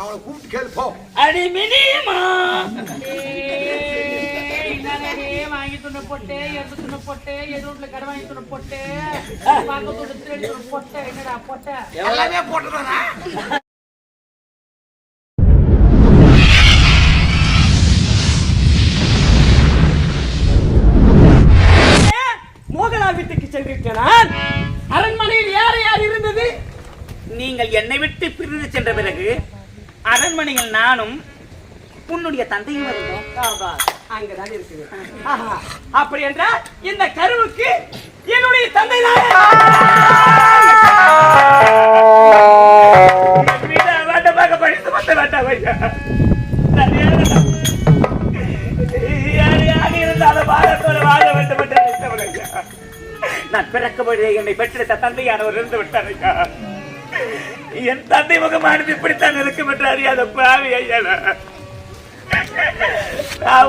அவனை கூப்பிட்டு கேளு போ. அடி மினிமா. வாங்கி துண்ண போட்டு எடுத்து துண்ண போட்டு எது வீட்டுல கடை வாங்கி துண்ண போட்டு திருடி துண்ண போட்டு என்னடா போட்ட எல்லாமே போட்டுதானா வீட்டுக்கு சென்றிருக்கேன் நான். அரண்மனையில் யார் யார் இருந்தது? நீங்கள் என்னை விட்டு பிரிந்து சென்ற பிறகு அரண்மனையில் நானும் உன்னுடைய தந்தையும் இருந்தோம் அங்கதான் இருக்குது. ஆஹா, அப்படி என்றால் இந்த கருவுக்கு என்னுடைய தந்தை படித்து நான் ஏழை- யாரையாக இருந்தாலும் வாழ நான் என்னை பெற்றெடுத்த தந்தையானவர் இருந்து விட்டார் ஐயா. என் தந்தை முகமானது இப்படித்தான் இருக்கும் என்று அறியாத பாவி ஐயா நான்.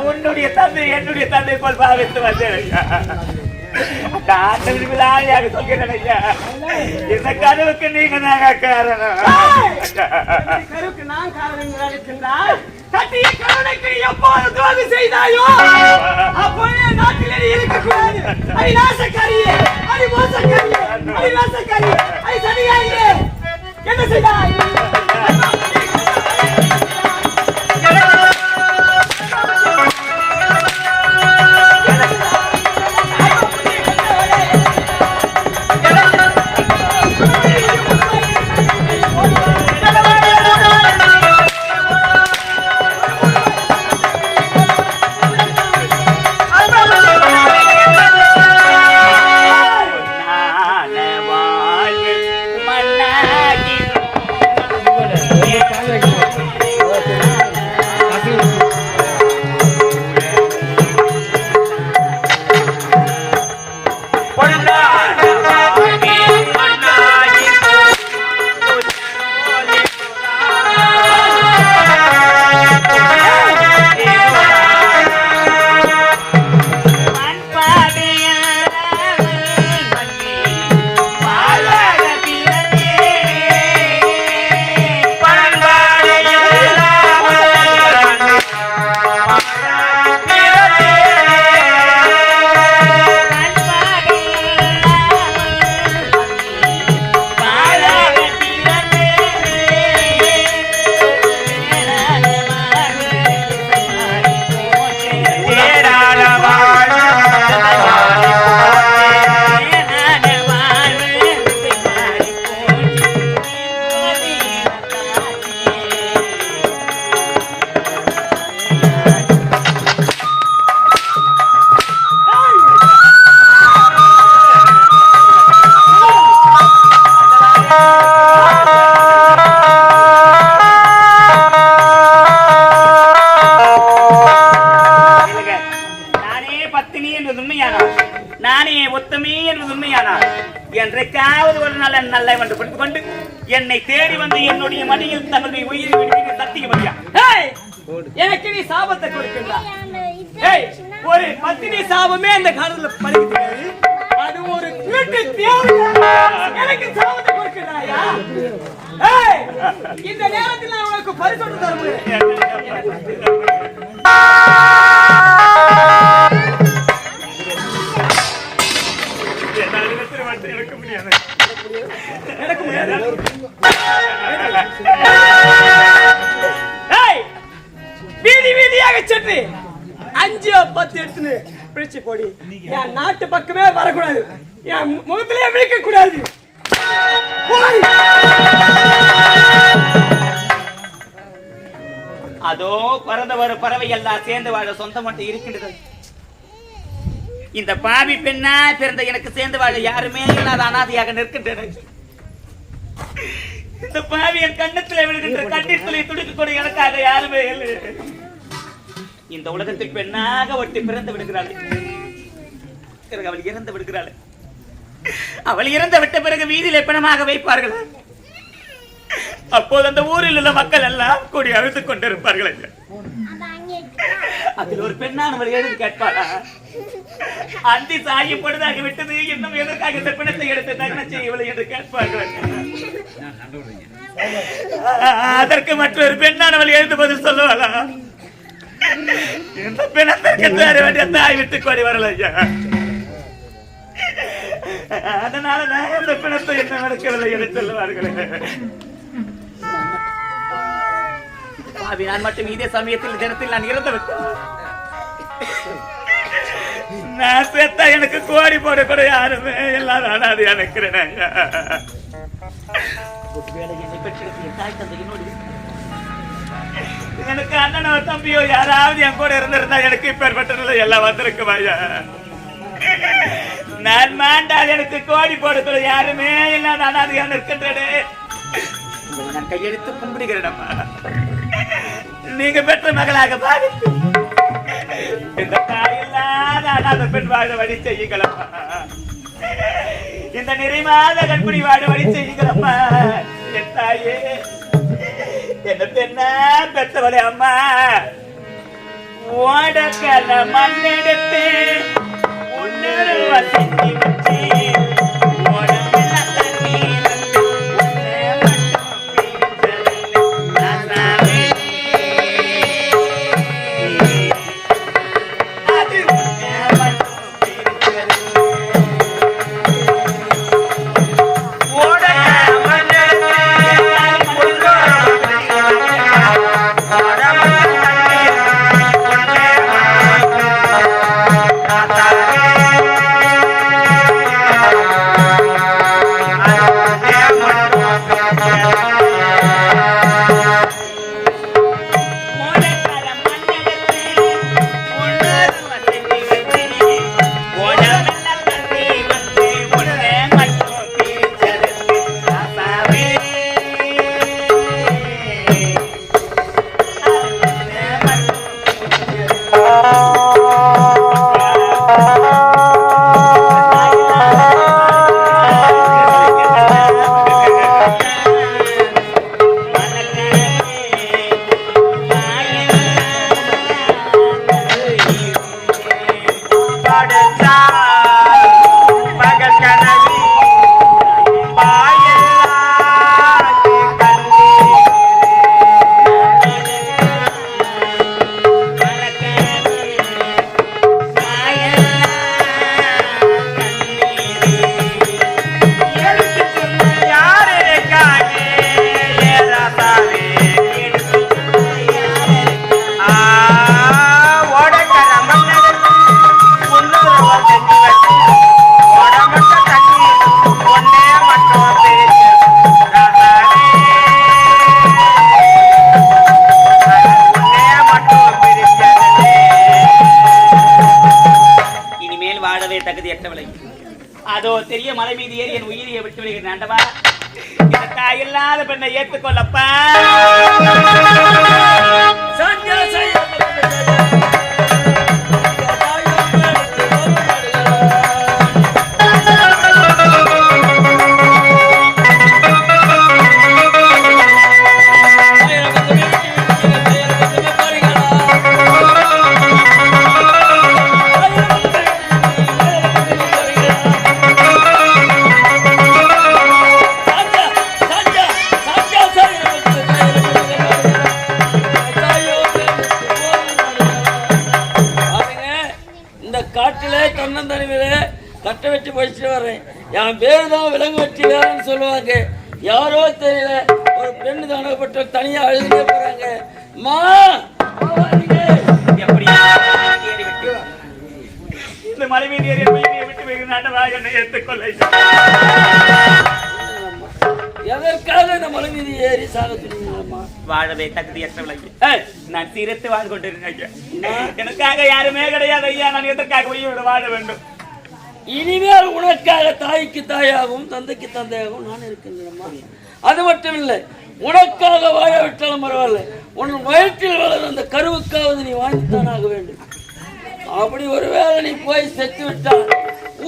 உன்னுடைய தந்தை என்னுடைய தந்தை போல் பாவித்து வந்தேன் ஐயா. அந்த சொல்கிறேன் ஐயா. இந்த கனவுக்கு நீங்க நாங்க காரணம். கருவுக்கு நான் காரணம் எப்போது தோல்வி செய்தாயோ அப்போதே நாட்டிலே இருக்கக்கூடாது. அடி நாசக்காரியே அடி மோசக்காரியே அடி நாசக்காரியே அடி சனியாரியே என்ன செய்தாய் இந்த நேரத்தில் நான் உனக்கு பரிசோடு தர எனக்கு முடியாது. எனக்கு முடியாது வீதி வீதியாக சென்று அஞ்சு பத்து எடுத்துன்னு பிடிச்சு போடி. என் நாட்டு பக்கமே வரக்கூடாது. என் முகத்திலே விழிக்க கூடாது பறவை எல்லாம் சேர்ந்து வாழ சொந்தம் மட்டும் இருக்கின்றது. இந்த பாவி பெண்ணா பிறந்த எனக்கு சேர்ந்து வாழ யாருமே இல்லாத அனாதையாக நிற்கின்றன இந்த பாவி என் கண்ணத்தில் விழுகின்ற கண்ணீர் துளி துடிக்க கூட எனக்காக யாருமே இல்லை. இந்த உலகத்தில் பெண்ணாக ஒட்டி பிறந்து விடுகிறாள். பிறகு அவள் இறந்து விடுகிறாள். அவள் இறந்து விட்ட பிறகு வீதியில் பிணமாக வைப்பார்கள். அப்போது அந்த ஊரில் உள்ள மக்கள் எல்லாம் கூடி அழுத்துக் கொண்டிருப்பார்கள். ஐயா. அதில் ஒரு பெண்ணானவள் எழுதி கேட்பாளா? அந்தி சாகி பொழுதாக விட்டது இன்னும் எதற்காக இந்த பிணத்தை எடுத்து தகன செய்யவில்லை என்று கேட்பார்கள் அதற்கு மற்றொரு பெண்ணானவள் எழுந்து பதில் சொல்லுவாளா? இந்த பிணத்திற்கு தேர வேண்டிய தாய் விட்டு கோடி வரல ஐயா. அதனால நான் இந்த பிணத்தை என்ன நடக்கவில்லை என்று சொல்லுவார்களே. பாவி, நான் மட்டும் இதே சமயத்தில் தினத்தில் நான் இறந்து விட்டேன் நான் செத்தா எனக்கு கோடி போட கூட யாருமே எல்லாரும் அனாது நினைக்கிறேன் எனக்கு அண்ணனோ தம்பியோ யாராவது என் கூட இருந்திருந்தா எனக்கு இப்பேற்பட்ட நிலை எல்லாம் வந்திருக்கும் ஐயா நான் மாண்டால் எனக்கு கோடி போடுறது யாருமே இல்லாத அனாதையா நிற்கின்றனே நான் கையெடுத்து கும்பிடுகிறேன் அம்மா நீங்க பெற்ற மகளாக பாவித்து. இந்த தாயில்லாத அனாத பெண் வாழ வழி செய்யுங்களம்மா இந்த நிறைமாத கண்புடி வாழ வழி செய்யுங்களம்மா என் தாயே என்ன பெண்ணா பெற்றவளே அம்மா. ஓடக்கல மண்ணெடுத்து உன்னொரு வசதி வச்சு ஏறி சாக துணிங்களம்மா வாழவே தகுதியற்றவளை ஏய், நான் சீரத்து வாழ்ந்து கொண்டிருக்கேன் ஐயா எனக்காக யாருமே கிடையாது ஐயா நான் எதற்காக உயிரோடு வாழ வேண்டும் இனிமேல் உனக்காக தாய்க்கு தாயாகவும் தந்தைக்கு தந்தையாகவும் நான் இருக்கின்றேம்மா அது மட்டும் இல்லை உனக்காக வாழ விட்டாலும் பரவாயில்ல உன் வயிற்றில் வளர அந்த கருவுக்காவது நீ வாழ்ந்துத்தானாக வேண்டும் அப்படி ஒருவேளை நீ போய் செத்து விட்டால்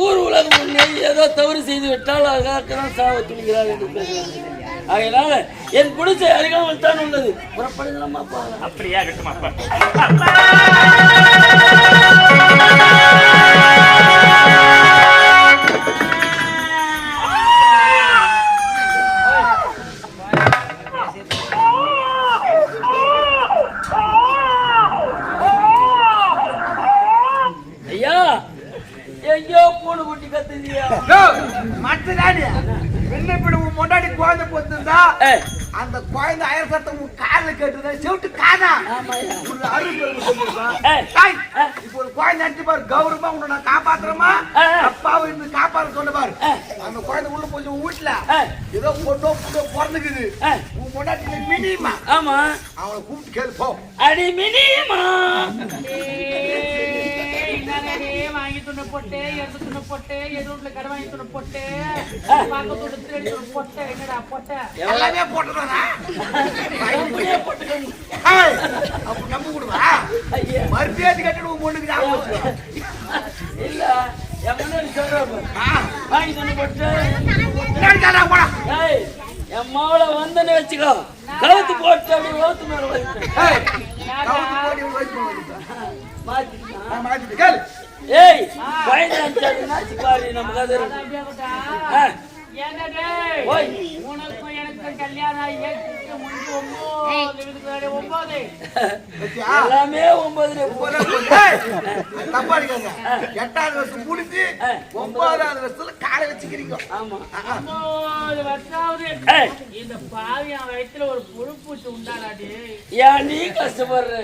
ஊர் உலகம் ஏதோ தவறு செய்து விட்டால் அதற்காக தான் சாவ துணிகிறார் என்று பேசுகிறார்கள் அதனால என் குடிச்ச அறிகாமல் தான் உள்ளது. புறப்படுகிறோம் அப்பா? அப்படியா இருக்கும் அப்பா. ஐயா எங்கேயோ பூனை குட்டி கத்துதியா மற்ற அப்பா குழந்தை பொறுத்திருந்தா ஏய், அந்த குழந்தை அயர் சத்தம் உன் காதுல கேட்டுதா செவிட்டு காதா. ஒரு அருள் இப்போ ஒரு குழந்தை அடிச்சு பாரு கௌரவமா உன்னை நான் காப்பாத்துறேமா. அப்பாவை இருந்து காப்பாற்ற சொன்ன பாரு. அந்த குழந்தை உள்ள போய் உன் வீட்டுல ஆ. ஏதோ பொண்ணோ புண்ணோ பிறந்துக்குது. ஆ. உன் பொண்டாட்டி மினிமா ஆமா. அவனை கூப்பிட்டு கேளு போ. அடி மினிமா வாங்கி துண்ண பொட்டே எடுத்து துண்ண பொட்டே எதிர்வுல கடை வாங்கி துண்ண பொட்டே பக்கத்தோட திருடி பொட்டை என்னடா பொட்டை? எல்லாமே போட்டுதானா அப்ப நம்ப கூடுவா மறுபடியும் கட்டிட்டு உன் பொண்ணுக்கு ஞாபகம். இல்ல என் முன்னாடி சொல்றப்ப ஆ. வாங்கி சொன்ன போட்டு. போடா. ஏய் என் மாவளை வந்தேன்னு வச்சுக்கோ. கழுத்து போட்டு அப்படி ஓத்து மேல வைப்பேன். ஏய், கவுத்து ஏய் பயந்தாச்சு பாரு நம்ம கதை இருக்கு. ஆ, என்னடே ஓய். எல்லாமே ஒன்பது ஒன்பதாம் பொண்ணு. ஏய், அது தப்பா இருக்காங்க. எட்டாவது வருஷம் முடிஞ்சு ஒன்பதாவது வருஷத்துல காலை வச்சுக்கிறீங்க. இந்த பாவி அவன் வயித்துல ஒரு புழு பூச்சி உண்டாடாடி. ஏன் நீ கஷ்டப்படுற?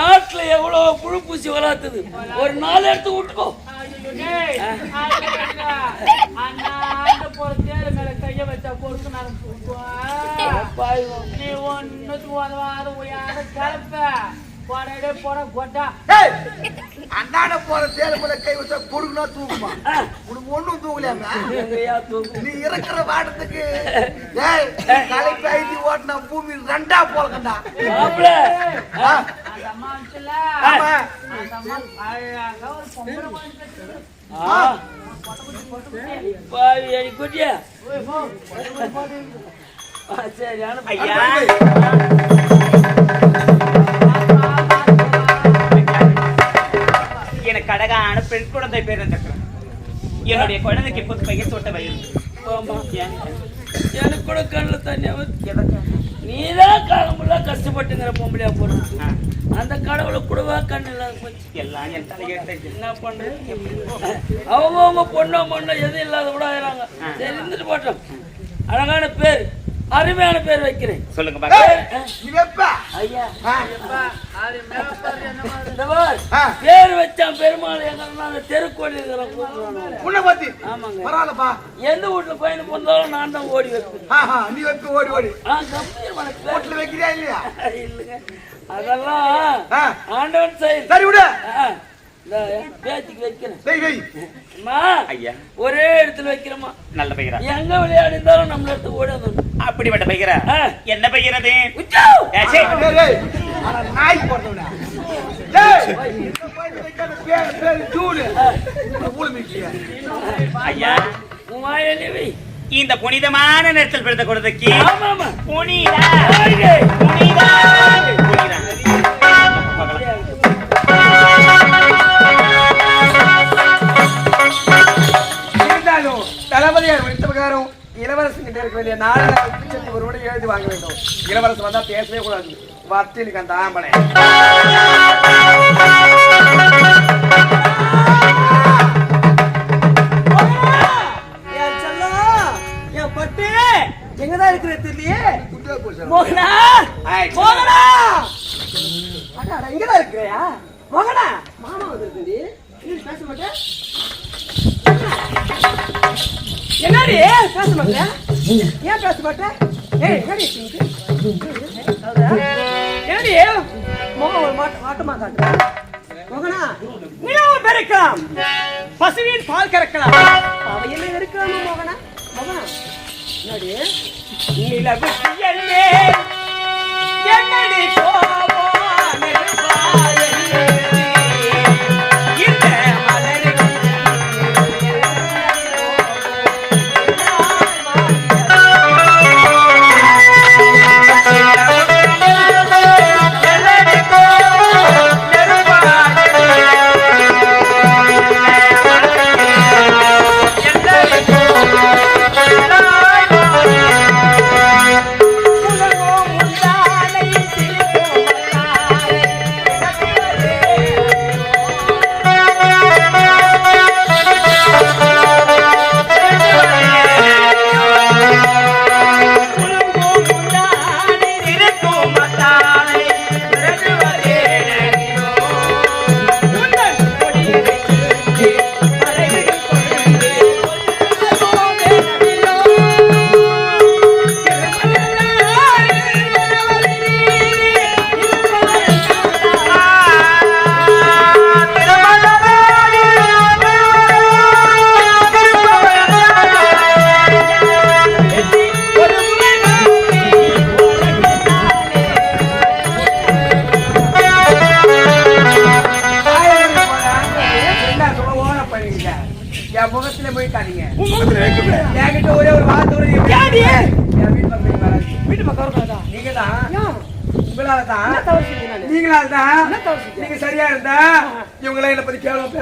நாட்டுல எவ்வளவு புழு பூச்சி வளர்த்துது. ஒரு நாலு எடுத்து விட்டுக்கோ. போற மேல நீ ஒண்ணுத்துக்கு உதவாத உயாத கிளப்ப போடே போட கொட்டா ஏய், போற தேர் கை வச்சா கொடுக்குனா தூக்குமா உனக்கு ஒண்ணும் தூக்கலையாங்க நீ இருக்கிற வாட்டத்துக்கு ஏய் களைப்பு ஐதி ஓட்டினா பூமி ரெண்டா போலக்கண்டா குட்டியா? ஓய், போ, பொட்டு பொட்டு போடு. ஆ, சரி அனுப்பு ஐயா எனக்கு அழகான பெண் குழந்தை பேர் என்னுடைய குழந்தைக்கு இப்போது பெயர் தொட்ட ஏன்? எனக்கு கூட கண்ணில் தண்ணி? நீதான் காலமுள்ள கஷ்டப்பட்டுங்கிற பொம்பளையா போறது ஆ, அந்த கடவுளை கூடவா கண்ணு இல்லாத போச்சு எல்லாம் என் தலையெழுத்து என்ன பண்றது அவங்க அவங்க பொண்ணோ பொண்ணோ எதுவும் இல்லாத கூட ஆயிராங்க சரி இருந்துட்டு போட்டோம். அழகான பேர் அருமையான பேர் வைக்கிறேன். சொல்லுங்க பாக்க நீ வைப்ப ஐயா. ஆ, இந்த பார், வச்சான் பெருமாள் எங்க தெருக்கோடி இருக்கிற கூப்பிடுறாங்க உன்னை பத்தி ஆமாங்க. எந்த வீட்டுல பையன் பிறந்தாலும் நான் தான் ஓடி வைப்பேன். நீ வைப்ப ஓடி ஓடி. வைக்கிறியா இல்லையா? இல்லைங்க. அதெல்லாம் ஆ, ஆண்டவன் செயல் சரி விடு ஆ, இந்த பேச்சுக்கு வைக்கிறேன் ஒரே இடத்துல வைக்கிறோமா நல்ல பெயரா எங்க விளையாடிந்தாலும் நம்மள எடுத்து ஓடாது அப்படிப்பட்ட பெயரா ஆ. என்ன பெயரது நாய் மிக்கியா. ஐயா உன் வாயிலே வை இந்த புனிதமான நேரத்தில் பிறந்த குழந்தைக்கு புனிதா. புனிதா தளபதியார் பிரகாரம் இளவரசன் கிட்ட இருக்க வேண்டிய நாலு நாள் பிச்சை ஒருவரை எழுதி வாங்க வேண்டும். இளவரசன் வந்தா பேசவே கூடாது. வர்த்தினுக்கு அந்த ஆம்பளை. இருக்கிற தெரியலையே. மோகனா! மோகனா! அடா இங்கதான் இருக்கிறியா? மோகனா! மாமா வந்திருக்கு பேச மாட்டேன்? என்னடி? பேச மாட்டேன்? ஏன் பேச மாட்டேன்? ஏய் என்னடி முகம் ஒரு மாட்ட மாட்டமா காட்டுற மோகனா நிலவு பெருக்கலாம். பசுவின் பால் கறக்கலாம். அவையில் இருக்கலாம் மோகனா? மோகனா என்னடி? நிலவு என்னடி கோபம்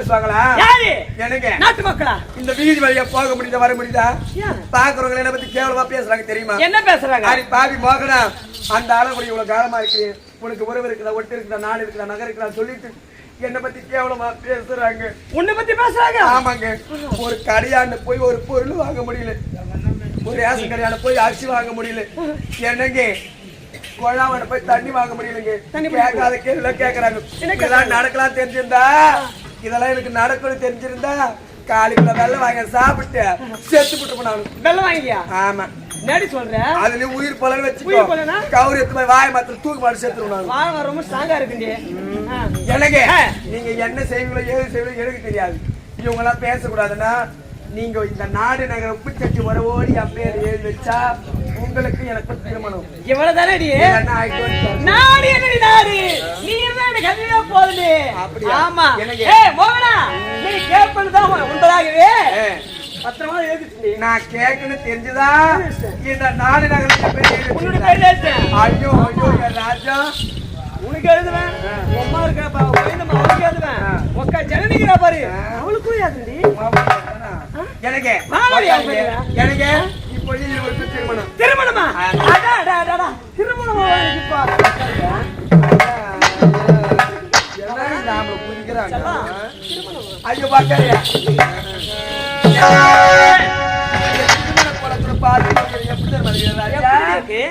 பேசுவாங்களா? எனக்கு. நாட்டு மக்களா? இந்த வீதி வழியா போக முடியுதா வர முடியுதா? பாக்குறவங்க என்ன பத்தி கேவலமா பேசுறாங்க தெரியுமா? என்ன பேசுறாங்க? அடி பாவி மோகனா அந்த அளவுக்கு இவ்வளவு காலமா இருக்கு. உனக்கு உறவு இருக்குதா ஒட்டு இருக்குதா நாடு இருக்குதா நகர் இருக்குதா சொல்லிட்டு என்ன பத்தி கேவலமா பேசுறாங்க. உன்னை பத்தி பேசுறாங்க? ஆமாங்க. ஒரு கடையாண்ட போய் ஒரு பொருள் வாங்க முடியல. ஒரு ரேஷன் கடையாண்ட போய் அரிசி வாங்க முடியல. என்னங்க? கொழாவன போய் தண்ணி வாங்க முடியலங்க. கேட்காத கேள்வி கேக்குறாங்க. இதெல்லாம் நடக்கலாம் தெரிஞ்சிருந்தா இதெல்லாம் எனக்கு நடக்கணும் தெரிஞ்சிருந்தா காலைக்குள்ள வெள்ளம் வாங்க சாப்பிட்டு செத்து விட்டு போனாலும் வெள்ளம் வாங்கியா ஆமா. நேடி சொல்ற? அதுல உயிர் பலன் வச்சுக்கோ. பலனா? கவுரி எடுத்து போய் வாய மாத்திரம் தூக்கு மாட்டு செத்துருவாங்க வாழ ரொம்ப ஸ்ட்ராங்கா இருக்குங்க எனக்கு நீங்க என்ன செய்வீங்களோ ஏது செய்வீங்களோ எனக்கு தெரியாது. இவங்க எல்லாம் பேசக்கூடாதுன்னா நீங்க இந்த நாடு நகர உப்புச்சட்டி வரவோடி அப்பேர் எழுதி வச்சா உங்களுக்கு எனக்கு திருமணம். இவ்வளவு தானடி இல்லைன்னா ஆயிட்டு வந்து நாடு என்னடி நாடு? நீ எனக்கு கல்வியா போகுது? ஆமா. எனக்கு- மோகனா நீ கேப்பது தான் பத்திரமா எழுதிட்டு நான் கேட்கணும் தெரிஞ்சுதா? இந்த நாடு நகரத்துல பேர் ஐயோ ஐயோ ராஜா. உனக்கு எழுதுவேன். அம்மா இருக்கா பா கோயந்தம்மா அவளுக்கு எழுதுவேன். உக்கா ஜனனிக்கிறா பாரு. அவளுக்கும் எழுதுடி. எனக்கு. எனக்கு. இப்போ இவருக்கு திருமணம். திருமணமா? அடா அடா அடா திருமணமா இப்பா நாம புரிக்கிறாங்க ஐயோ? இருக்கு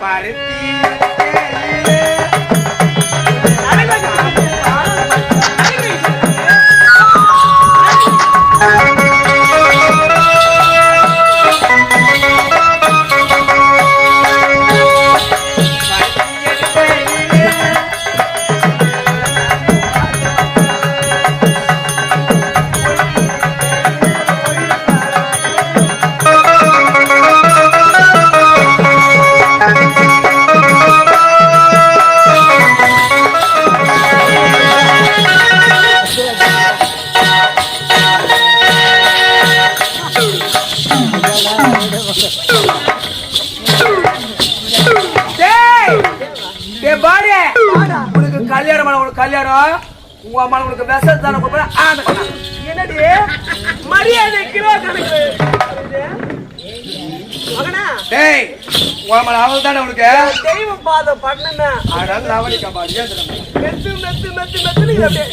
பருத்தி உனக்கு கல்யாணம் உனக்கு கல்யாணம். உங்க அம்மா உனக்கு விஷம் தானே கொடுப்பேன். ஆந்த என்னடி? மரியாதை கிலோ கணக்கு. டேய் உங்க அம்மா அவள் தானே உனக்கு? தெய்வ பாதம் பண்ணனா. அதனால லவணிக்கா பாரு ஏத்துறேன் மெத்து மெத்து மெத்து மெத்து நீ அப்படியே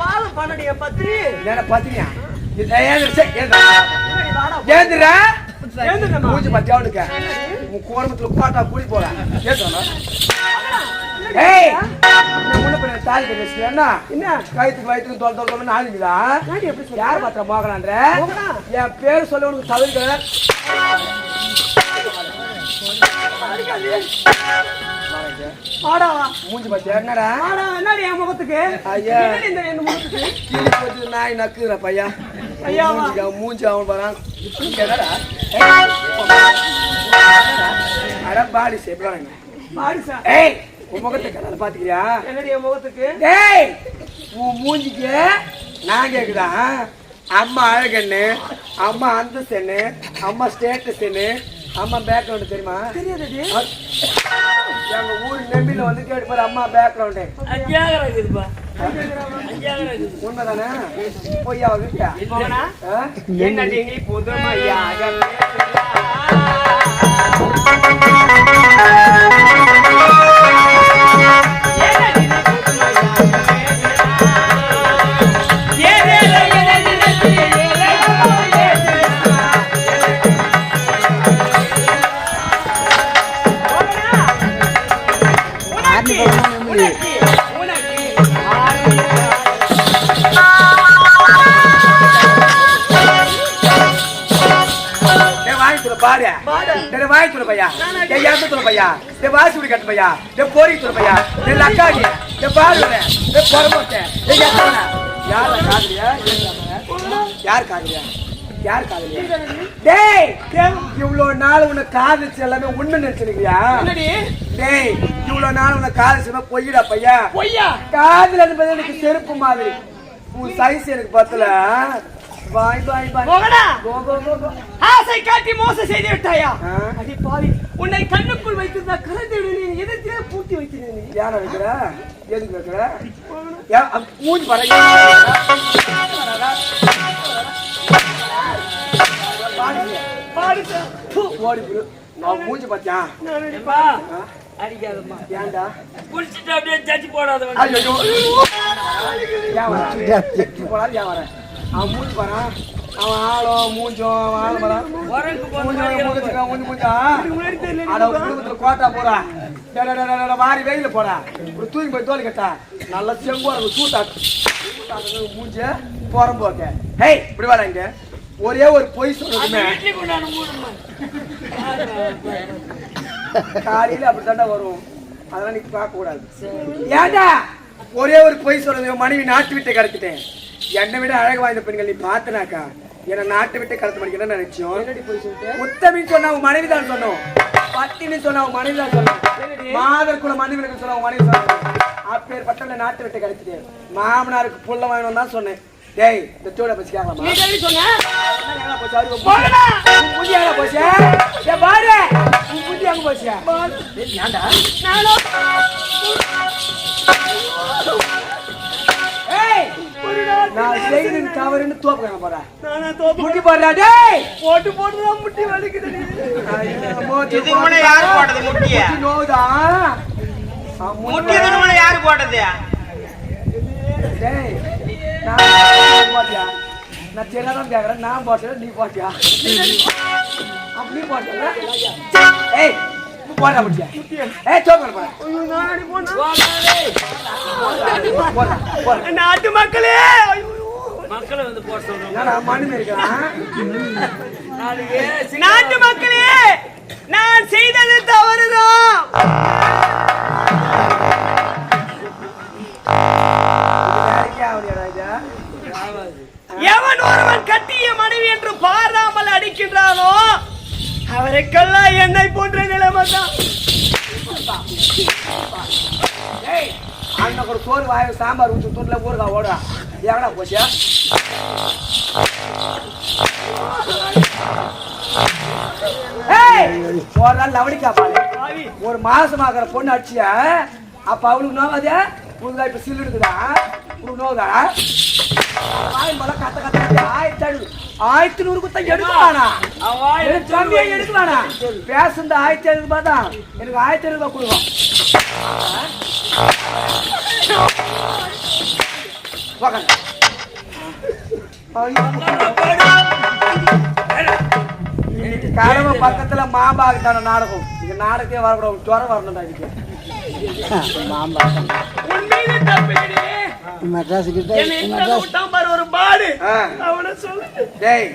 பாதம் பண்ணடிய பத்திரி என்ன ஏந்திரச்சே ஏந்திரா? மூஞ்சி பத்தியா அவனுக்கு உன் கோரமத்துல கோட்டா கூடி போற ஏத்துறா ஏய் தாலி என்ன? கயித்துக்கு வயிற்றுக்கு தோல் தோல் சொல்ற யார் பாத்திர மோகனா? என் பேர் சொல்ல உனக்கு தவிர்க்க. மூஞ்சி பத்தியா? என்னடா? ஆடா என்னடி என் முகத்துக்கு? ஐயா. இந்த முகத்துக்கு? போட்டு நாய் நக்குற பையா. ஐயாவா? மூஞ்சி அவன் என்னடா? அட பாடி பாடிசா ஏய் உன் முகத்தை கண்ணால பாத்துக்கிறியா? என்னடி என் முகத்துக்கு? டேய் உன் மூஞ்சிக்கு நான் கேக்குதா? அம்மா அழகண்ணு அம்மா அந்தஸ்தண்ணு அம்மா ஸ்டேட்டஸ்ன்னு அம்மா பேக்ரவுண்ட் தெரியுமா? தெரியாதடி. எங்க ஊர் நெம்பில வந்து கேட்டு பாரு அம்மா பேக்ரவுண்டு உண்மைதானே? பொய்யா நீ புதுமையாக வாங்கி துற பையா டேய் யாத்து துற பையா டேய் வாசி குடி கட்டு பையா டேய் போரி துற பையா டேய் லக்காடி டேய் பாரு டேய் பரமோட்டே டேய் யாத்தனா யார் காதுறியா யார் காதுறியா யார் காதுறியா டேய் இவ்வளவு நாள் உன்னை காதலிச்சு எல்லாமே உண்மை நினைச்சிருக்கியா டேய் இவ்வளவு நாள் உன்னை காதலிச்சு பொய்யிடா பையா? பொய்யா? காதல் என்பது எனக்கு செருப்பு மாதிரி. உன் சைஸ் எனக்கு பத்தல. பாய் பாய் பாய் மகனா கோ கோ கோ ஆசை காட்டி மோசம் செய்து விட்டாயா? அடி பாவி. உன்னை கண்ணுக்குள் வைத்திருந்த கலன் ஏன வைக்கிற? எதுக்கு வைக்கிற? ஏன், அ, மூஞ்சி பாரு. ஓடி போடு. அவன் மூஞ்சி பார்த்தியா? அடிக்காதம்மா. ஏன்டா? குளிச்சுட்டு அப்படியே ஜட்ஜி போடாத ஏன் வர? எட்டி போடாது ஏன் அவன் மூஞ்சி பாறான் அவன் அவன் போன மூஞ்சி மூஞ்சி மூஞ்சா அட குடும்பத்துல கோட்டா போறா வாரி வெயில போறா ஒரு தூக்கி போய் தோல் கட்டா. நல்லா செங்கோட சூட்டா மூஞ்சி போறம் போக்க ஹேய் இப்படி வாடா இங்க. ஒரே ஒரு பொய் மூடுமா காலையில அப்படித்தாண்டா வரும். அதெல்லாம் நீ பார்க்க கூடாது ஏன்டா? ஒரே ஒரு பொய் சொல்றது உன் மனைவி நாட்டு விட்டு கடத்திட்டேன். என்னை விட அழகு வாய்ந்த பெண்கள் நீ பார்த்தனாக்கா என்ன நாட்டு விட்டு கடத்த என்ன நினைச்சோம்? உத்தமின்னு சொன்னா உன் மனைவி தான் சொன்னோம். பட்டினி சொன்னா உன் மனைவி தான் சொன்னோம். மாதர் குல மனைவிக்கு சொன்னா உன் மனைவி சொன்னோம். அப்பேர் பட்டவளை நாட்டு விட்டு கடத்திட்டேன் மாமனாருக்கு புள்ள வாங்கணும் தான் சொன்னேன். டேய் இந்த சூட பசி கேட்கலாமா? நீ சொன்ன? போச்சு? முடி எங்கடா போச்சு? பாரு, உன் எங்க போச்சு? ஏன்டா? நான் செய்தது தவறுன்னு தோப்புக்காங்க போறா. நானா தோப்பு முடி போடுறா, டேய். போட்டு போட்டு முட்டி வலிக்குது. இதுக்கு முன்ன யாரு போட்டது முட்டிய? முட்டி நோவுதா? முட்டி இதுக்கு முன்ன யாரு போட்டது? டேய், நான் போட்டியா? நான் தெரியாதான் கேக்குறேன். நான் போட்டேன் நீ போட்டியா? அப்ப நீ போட்டியா ஏய் போடா முடியா ஏய் சோக்கர் போடா. போடா போடா நாட்டு மக்களே மக்களை வந்து போட சொல்றோம். இருக்கான் நாட்டு மக்களே நான் செய்தது தவறுதான். அண்ணன் ஒரு சோறு வாய சாம்பார் ஊற்றி துண்டில் ஊருக்கா ஓடுறா. எங்கடா போச்சியா ஏய் ஒரு நாள் லவடிக்கா பாரு. ஒரு மாசம் ஆகிற பொண்ணு அடிச்சியா? அப்ப அவளுக்கு நோவாதே உனக்கு இப்ப சில்லு இருக்குதா உனக்கு நோவுதா ஆயிரத்தி நூறு குத்தா எடுக்க கம்மியா எடுக்க பேசுந்த ஆயிரத்தி ஐநூறு ரூபாய் தான். எனக்கு ஆயிரத்தி ஐநூறு ரூபாய் கொடுக்கும் கடமை பக்கத்துல மாம்பாக்கு நாடகம். இது நாடகத்தையே வரக்கூடாது. ஜுரம் வரணும்டா இதுக்கு. உண்மையிலே என்னை இந்த விட்டான் பாரு ஒரு பாடு. அவனை சொல்லு. டேய்.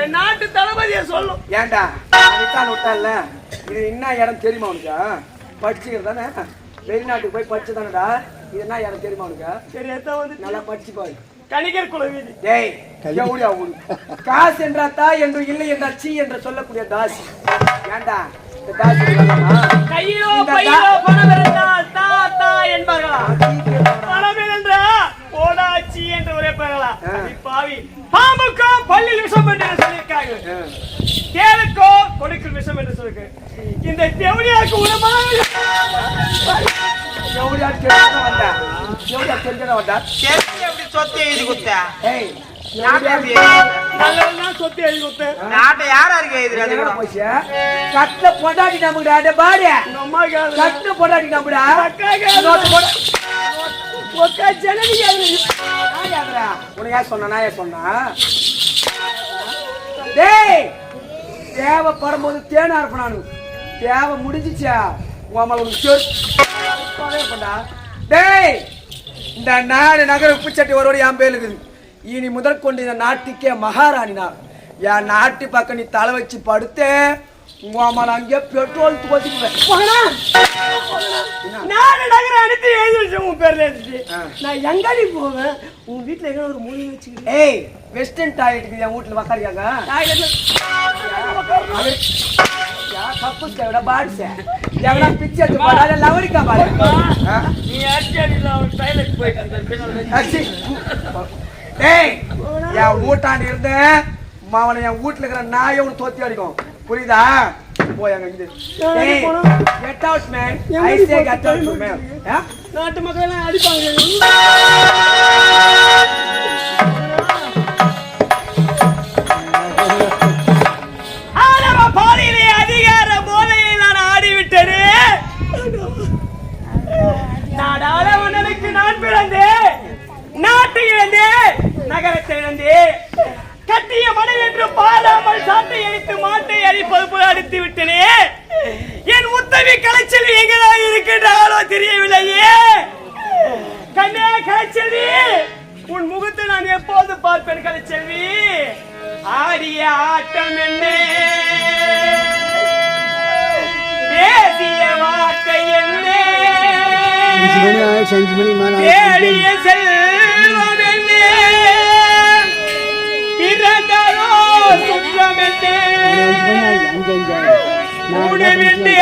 என் நாட்டு தளபதியை சொல்லும் ஏன்டா? அதுதான் விட்டான்ல. இது என்ன இடம் தெரியுமா உனக்கு? படிச்சுக்கிறது தானே? வெளிநாட்டுக்கு போய் படிச்சு தானடா? இது என்ன இடம் தெரியுமா உனக்கு? சரி எத்தான் வந்து நல்லா படிச்சு பாரு. கணிகர் குல வீதி. டேய் எவ்வளவு அவனு காசு என்றா தாய் என்று இல்லை என்றா சீ என்று சொல்லக்கூடிய தாசி. ஏன்டா? கையிலோ பையிலோ தா- பணம் இருந்தால் தா தா என்பார்களா. பணம் என்றா போடாச்சி என்று ஆ. அடி பாவி பாம்புக்கோ பள்ளியில் விஷம் என்று சொல்லியிருக்காங்க ஆ. தேலுக்கோ கொடுக்கில் விஷம் என்று சொல்லிருக்கு இந்த தேவடியாக்கு தெரிஞ்சுதான் வந்தா? தெரிஞ்சுதான் வந்தா? தெரிஞ்சு எப்படி சொத்து எழுதி கொடுத்த? சொத்து எழுதி கொடுத்தேன் நாட்டை யாரா இருக்கு கூட போச்சு? கட்ட பொண்டாட்டி நம்புடா டே பாரு. உங்க அம்மாவுக்கு அது- கட்ட பொண்டாட்டி பொண்டா- ஒக்கா ஜனனி? உன்னை யார் சொன்னா நான் சொன்னா? டேய் தேவை படும்போது தேனா இருப்பேன் நானு தேவை முடிஞ்சிச்சா உன் உனக்கு பண்ணா டேய் இந்த நாடு நகர உப்புச்சட்டி ஒரு என் பேர் இருக்குது இனி முதல் கொண்டு இந்த நாட்டுக்கே மகாராணி நான் என் நாட்டு பக்கம் நீ தலை வச்சு படுத்து உங்க நான் அங்கேயே பெட்ரோல் தோச்சிக்குவேன். நாலு நகர அனுப்பி எழுதி வச்சேன் உன் பேர்ல எழுதிட்டு. நான் எங்காடி போவேன் உன் வீட்டுல எங்க ஒரு மூணு வச்சுக்கிறேன் ஏய் வெஸ்டர்ன் டாய்லெட்டுக்கு என் வீட்டுல உக்காரியாங்க கப்பூஸ் கையோட பாடிச்ச. எவனா பிச்சை எடுத்து போடாத லவரிக்கா பாரு. ஆ? நீ அவன் டைலட் போயிட்டு. ஏய், என் வீட்டாண்ட இருந்த மாவனை என் வீட்டுல இருக்கிற நாயை ஒன்று தோத்தி அடிக்கும் புரியுதா போய் அங்க இருந்து. ஏய், out, man. I say get out, man. ஆ? நாட்டு மக்கள் எல்லாம் அடிப்பாங்க நான் பிறந்தேன் நாட்டை இழந்து நகரத்தை இழந்து கட்டிய மனை என்று பாராமல் சாட்டை அடித்து மாட்டை அடிப்பது போல அடித்து விட்டனே. என் உத்தவி கலைச்செல்வி எங்கதான் இருக்கின்றாலோ தெரியவில்லையே. கண்ணே கலைச்செல்வி உன் முகத்தை நான் எப்போது பார்ப்பேன் கலைச்செல்வி? ஆடிய ஆட்டம் என்ன? பேசிய வார்த்தை என்ன? தேடிய செல்வம் என்ன பிறந்ததோ சுற்றம் என்ன கூடவிட்டு